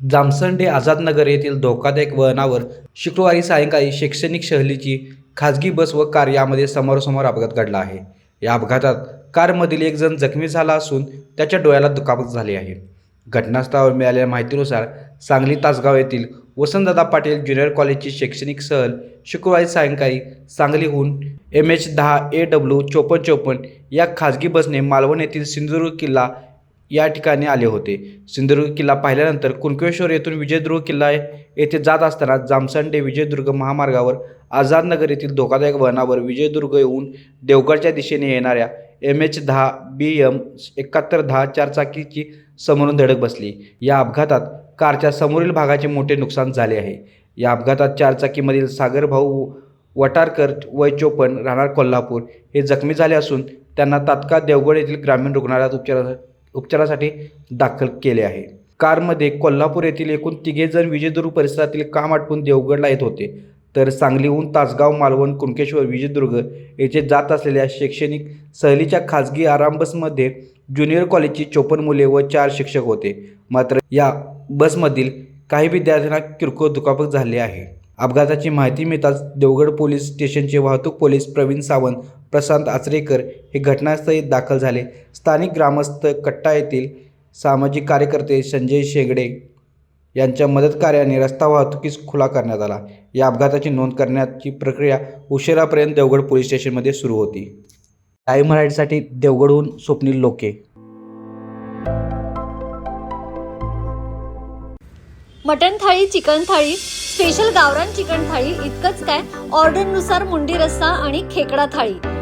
जामसंडे आझादनगर येथील धोकादायक वळणावर शुक्रवारी सायंकाळी शैक्षणिक सहलीची खाजगी बस व कार यामध्ये समोरासमोर अपघात घडला आहे. या अपघातात कारमधील एक जण जखमी झाला असून त्याच्या डोळ्याला दुखापत झाली आहे. घटनास्थळावर मिळालेल्या माहितीनुसार सांगली तासगाव येथील वसंतदादा पाटील ज्युनियर कॉलेजची शैक्षणिक सहल शुक्रवारी सायंकाळी सांगलीहून एम एच दहा ए डब्ल्यू चोपन्न चोपन्न या खाजगी बसने मालवण येथील सिंधुदुर्ग किल्ला या ठिकाणी आले होते. सिंधुदुर्ग किल्ला पाहिल्यानंतर कुणकेश्वर येथून विजयदुर्ग किल्ला येथे जात असताना जामसंडे विजयदुर्ग महामार्गावर आझादनगर येथील धोकादायक वळणावर विजयदुर्ग येऊन देवगडच्या दिशेने येणाऱ्या एम एच दहा बी एम एकाहत्तर दहा चारचाकीची समोरून धडक बसली. या अपघातात कारच्या समोरील भागाचे मोठे नुकसान झाले आहे. या अपघातात चारचाकीमधील सागरभाऊ वटारकर वय चोपन्न राहणार कोल्हापूर हे जखमी झाले असून त्यांना तात्काळ देवगड येथील ग्रामीण रुग्णालयात उपचारा उपचारासाठी दाखल केले आहे. कारमध्ये कोल्हापूर येथील एकूण तिघे जण विजयदुर्ग परिसरातील काम आटपून देवगडला येत होते. तर सांगलीहून तासगाव मालवण कुणकेश्वर विजयदुर्ग येथे जात असलेल्या शैक्षणिक सहलीच्या खाजगी आराम बसमध्ये ज्युनियर कॉलेजची चोपन्न मुले व चार शिक्षक होते. मात्र या बसमधील काही विद्यार्थ्यांना किरकोळ दुखापत झाली आहे. अपघाताची माहिती मिळताच देवगड पोलीस स्टेशनचे वाहतूक पोलीस प्रवीण सावंत प्रशांत आचरेकर हे घटनास्थळी दाखल झाले. स्थानिक ग्रामस्थ कट्टा येथील सामाजिक कार्यकर्ते संजय शेगडे यांच्या मदतकार्याने रस्ता वाहतुकीस खुला करण्यात आला. या अपघाताची नोंद करण्याची प्रक्रिया उशिरापर्यंत देवगड पोलीस स्टेशनमध्ये सुरू होती. टाईम मराठीसाठी देवगडहून Swapnil Loke. Mutton thali chicken thali special गावरान चिकन थाळी इतकंच काय? ऑर्डरनुसार मुंडी रस्सा आणि खेकडा थाळी.